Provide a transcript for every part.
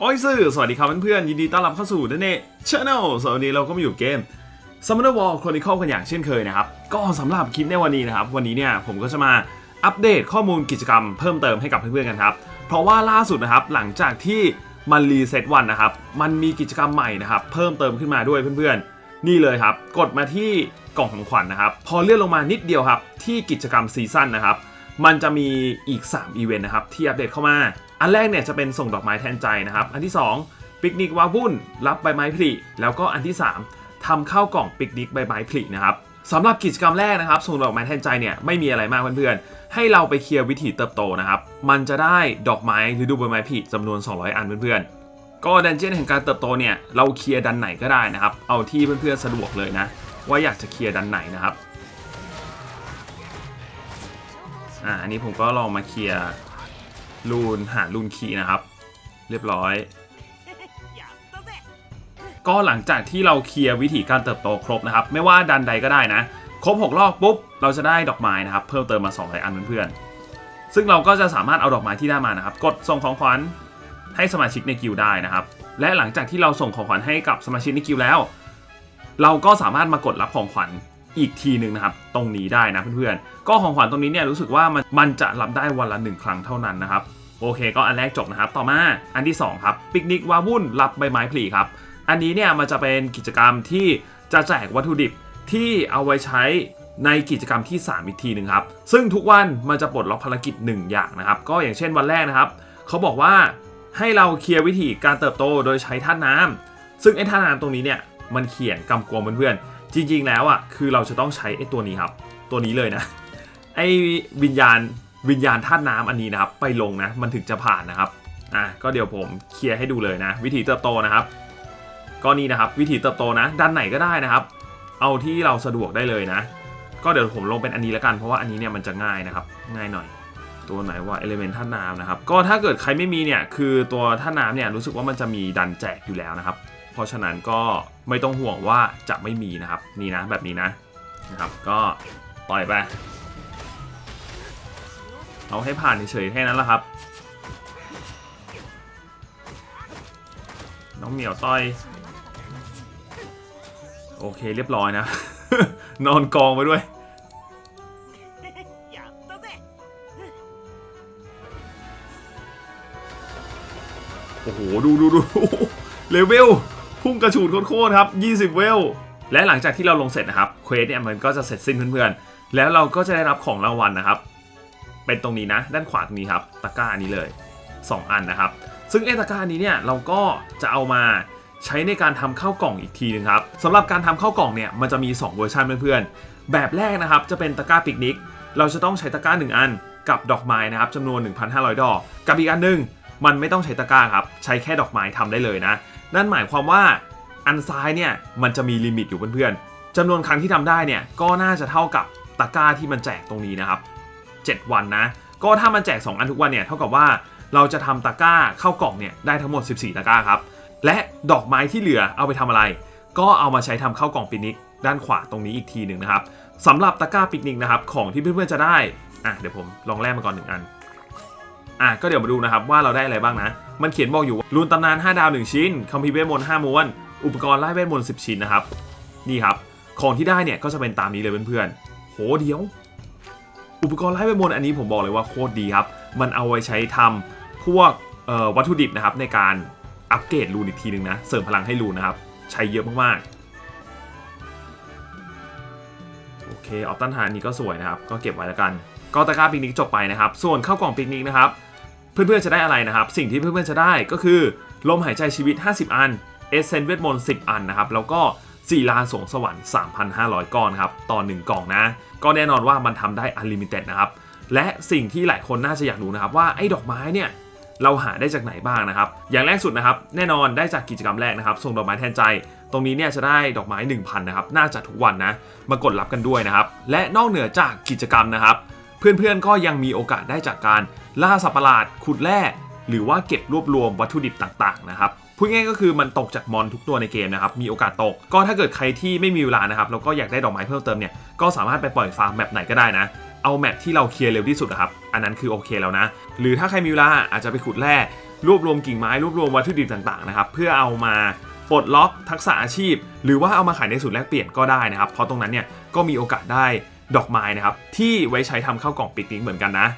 โอ้ยสื่อสวัสดีครับเพื่อนๆยินดีต้อนรับเข้าสู่เดนเน่ชาแนลสวัสดีเราก็มาอยู่เกม Summoner War Chronicle กันอย่างเช่นเคยนะครับ ก็สำหรับคลิปในวันนี้นะครับ วันนี้เนี่ยผมก็จะมาอัปเดตข้อมูลกิจกรรมเพิ่มเติมให้กับเพื่อนๆกันครับ เพราะว่าล่าสุดนะครับหลังจากที่มันรีเซ็ตวันนะครับ มันมีกิจกรรมใหม่นะครับ เพิ่มเติมขึ้นมาด้วยเพื่อนๆ นี่เลยครับ กดมาที่กล่องของขวัญนะครับ พอเลื่อนลงมานิดเดียวครับ ที่กิจกรรมซีซั่นนะครับ มันจะมีอีก 3 อีเวนต์นะครับ ที่อัปเดตเข้ามา อันแรกเนี่ยจะเป็นส่งดอกไม้แทนใจนะครับ อันที่ 2 ปิกนิกวาวุ่น รับใบไม้ผลิแล้วก็อันที่ 3ทำข้าวกล่องปิกนิกใบไม้ผลินะครับสำหรับกิจกรรมแรกนะครับส่งดอกไม้แทนใจเนี่ยไม่มีอะไรมากเพื่อนๆ ให้เราไปเคลียร์วิถีเติบโตนะครับ มันจะได้ดอกไม้หรือดูใบไม้ผลิจำนวน 200 อันเพื่อนๆ ก็ดันเจี้ยนแห่งการเติบโตเนี่ยเราเคลียร์ดันไหนก็ได้นะครับ เอาที่เพื่อนๆสะดวกเลยนะ ว่าอยากจะเคลียร์ดันไหนนะครับ อ่าอันนี้ผมก็ลองมาเคลียร์รูนหารูนคีย์นะครับ เรียบร้อย ก็หลังจากที่เราเคลียร์วิธีการเติบโตครบนะครับ ไม่ว่าดันใดก็ได้นะ ครบ 6 รอบปุ๊บ เราจะได้ดอกไม้นะครับ เพิ่มเติมมา200อันเพื่อนๆซึ่งเราก็จะสามารถเอาดอกไม้ที่ได้มานะครับ กดส่งของขวัญให้สมาชิกในกิลด์ได้นะครับ และหลังจากที่เราส่งของขวัญให้กับสมาชิกในกิลด์แล้ว เราก็สามารถมากดรับของขวัญ อีกทีหนึ่งนะครับตรงนี้ได้นะเพื่อนๆก็ของขวัญตรงนี้เนี่ยรู้สึกว่ามันมันจะรับได้วันละหนึ่งครั้งเท่านั้นนะครับโอเค ก็อันแรกจบนะครับ ต่อมาอันที่ 2 ครับปิกนิกวาวุ่นรับใบไม้ผลิครับ อันนี้เนี่ยมันจะเป็นกิจกรรมที่จะแจกวัตถุดิบที่เอาไว้ใช้ในกิจกรรมที่ 3 อีกทีหนึ่งครับ ซึ่งทุกวันมันจะปลดล็อกภารกิจ 1 อย่างนะครับ ก็อย่างเช่นวันแรกนะครับ เขาบอกว่าให้เราเคลียร์วิธีการเติบโตโดยใช้ท่าน้ำซึ่งไอ้ท่าน้ำตรงนี้เนี่ยมันเขียนกำกวมเพื่อนๆ จริงๆแล้วอะคือเราจะต้องใช้ไอ้ตัวนี้ครับ ตัวนี้เลยนะไอ้วิญญาณวิญญาณธาตุน้ำอันนี้นะครับ ไปลงนะ มันถึงจะผ่านนะครับอะก็เดี๋ยวผมเคลียร์ให้ดูเลยนะ วิธีเติบโตนะครับก็นี่นะครับ วิธีเติบโตนะ ด้านไหนก็ได้นะครับ เอาที่เราสะดวกได้เลยนะ ก็เดี๋ยวผมลงเป็นอันนี้แล้วกันเพราะว่าอันนี้เนี่ยมันจะง่ายนะครับ ง่ายหน่อยตัวไหนว่า element ท่าตุน้ำนะครับ ก็ถ้าเกิดใครไม่มีเนี่ย คือตัวท่าตุน้ำเนี่ยรู้สึกว่ามันจะมีดันแจกอยู่แล้วนะครับ เพราะฉะนั้นก็ไม่ต้องห่วงว่าจะไม่มีนะครับ นี่นะแบบนี้นะนะครับ ก็ต่อยไป เอาให้ผ่านเฉยๆแค่นั้นแหละครับ น้องเหมียวต่อย โอเคเรียบร้อยนะ นอนกองไปด้วยโอ้โห ดูดูดูเลเวล พุ่งกระฉูดโคตรครับ 20 เวล และหลังจากที่เราลงเสร็จนะครับเควสเนี่ยมันก็จะเสร็จสิ้นเพื่อนๆ แล้วเราก็จะได้รับของรางวัลนะครับ เป็นตรงนี้นะ ด้านขวาตรงนี้ครับ ตะกร้านี้เลย 2 อันนะครับ ซึ่งไอ้ตะกร้านี้เนี่ยเราก็จะเอามาใช้ในการทำข้าวกล่องอีกทีนึงครับสำหรับการทำข้าวกล่องเนี่ยมันจะมี 2 เวอร์ชันเพื่อนๆ แบบแรกนะครับจะเป็นตะกร้าปิกนิก เราจะต้องใช้ตะกร้า 1 อันกับดอกไม้นะครับจำนวน 1,500 ดอก กับอีกอันหนึง มันไม่ต้องใช้ตะกร้าครับ ใช้แค่ดอกไม้ทำได้เลยนะ นั่นหมายความว่าอันซ้ายเนี่ยมันจะมีลิมิตอยู่เพื่อนๆจำนวนครั้งที่ทำได้เนี่ยก็น่าจะเท่ากับตะกร้าที่มันแจกตรงนี้นะครับ 7 วันนะ ก็ถ้ามันแจก 2 อันทุกวันเนี่ยเท่ากับว่าเราจะทำตะกร้าเข้ากล่องเนี่ยได้ทั้งหมด 14 ตะกร้าครับ และดอกไม้ที่เหลือเอาไปทำอะไร ก็เอามาใช้ทำข้ากล่องปิกนิกด้านขวาตรงนี้อีกทีหนึ่งนะครับสำหรับตะกร้าปิกนิกนะครับของที่เพื่อนๆจะได้อะเดี๋ยวผมลองแลกมาก่อนหนึ่งอัน อะก็เดี๋ยวมาดูนะครับว่าเราได้อะไรบ้างนะ มันเขียนบอกอยู่ว่ารูนตำนาน 5 ดาว 1 ชิ้นคัมภีร์เวทมนต์5ม้วน อุปกรณ์ไล่เวทมนต์10 ชิ้นนะครับ นี่ครับ ของที่ได้เนี่ยก็จะเป็นตามนี้เลยเพื่อนๆ โหเดี๋ยว อุปกรณ์ไล่เวทมนต์อันนี้ผมบอกเลยว่าโคตรดีครับ มันเอาไว้ใช้ทำพวกวัตถุดิบนะครับในการอัปเกรดรูนอีกทีหนึ่งนะ เสริมพลังให้รูนนะครับ ใช้เยอะมากๆ โอเค ออฟตันหานี้ก็สวยนะครับ ก็เก็บไว้แล้วกัน ก็ตะกร้าปิกนิกจบไปนะครับ ส่วนข้าวกล่องปิกนิกนะครับ เพื่อนๆจะได้อะไรนะครับ สิ่งที่เพื่อนๆจะได้ก็คือ ลมหายใจชีวิต 50 อัน เอเซนเวทมนต์10 อันนะครับ แล้วก็ศิลาสงสวรรค์ 3,500 ก้อนครับ ต่อ 1 กล่องนะ ก็แน่นอนว่ามันทำได้ Unlimited นะครับ และสิ่งที่หลายคนน่าจะอยากรู้นะครับ ว่าไอ้ดอกไม้เนี่ยเราหาได้จากไหนบ้างนะครับ อย่างแรกสุดนะครับ แน่นอนได้จากกิจกรรมแรกนะครับ ส่งดอกไม้แทนใจ ตรงนี้เนี่ยจะได้ดอกไม้ 1,000นะครับ น่าจะทุกวันนะ มากดรับกันด้วยนะครับ และนอกเหนือจากกิจกรรมนะครับ เพื่อนๆก็ยังมีโอกาสได้จากการ ล่าสัตว์ประหลาดขุดแร่หรือว่าเก็บรวบรวมวัตถุดิบต่างๆนะครับพูดง่ายๆก็คือมันตกจากมอนทุกตัวในเกมนะครับ มีโอกาสตก ก็ถ้าเกิดใครที่ไม่มีเวลานะครับ แล้วก็อยากได้ดอกไม้เพิ่มเติมเนี่ย ก็สามารถไปปล่อยฟาร์มแบบไหนก็ได้นะ เอาแมปที่เราเคลียร์เร็วที่สุดครับ อันนั้นคือโอเคแล้วนะ หรือถ้าใครมีเวลาอาจจะไปขุดแร่ รวบรวมกิ่งไม้ รวบรวมวัตถุดิบต่างๆนะครับ เพื่อเอามาปลดล็อกทักษะอาชีพ หรือว่าเอามาขายในศูนย์แลกเปลี่ยนก็ได้นะครับ เพราะตรงนั้นเนี่ยก็มีโอกาสได้ดอกไม้นะครับที่ไว้ใช้ทำข้าวกล่องปิกนิกเหมือนกันนะ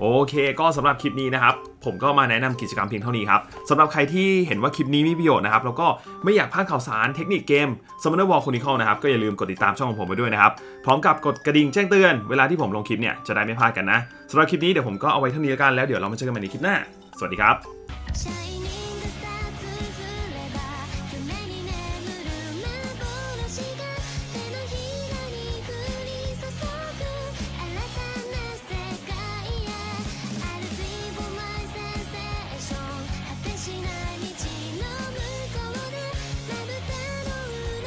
โอเค ก็สำหรับคลิปนี้นะครับ ผมก็มาแนะนำกิจกรรมเพียงเท่านี้ครับสำหรับใครที่เห็นว่าคลิปนี้มีประโยชน์นะครับ แล้วก็ไม่อยากพลาดข่าวสารเทคนิคเกม Summoner War Chronicle นะครับ ก็อย่าลืมกดติดตามช่องของผมไปด้วยนะครับ พร้อมกับกดกระดิ่งแจ้งเตือน เวลาที่ผมลงคลิปเนี่ยจะได้ไม่พลาดกันนะสำหรับคลิปนี้เดี๋ยวผมก็เอาไว้เท่านี้แล้วกันแล้วเดี๋ยวเรามาเจอกันใหม่ในคลิปหน้า สวัสดีครับ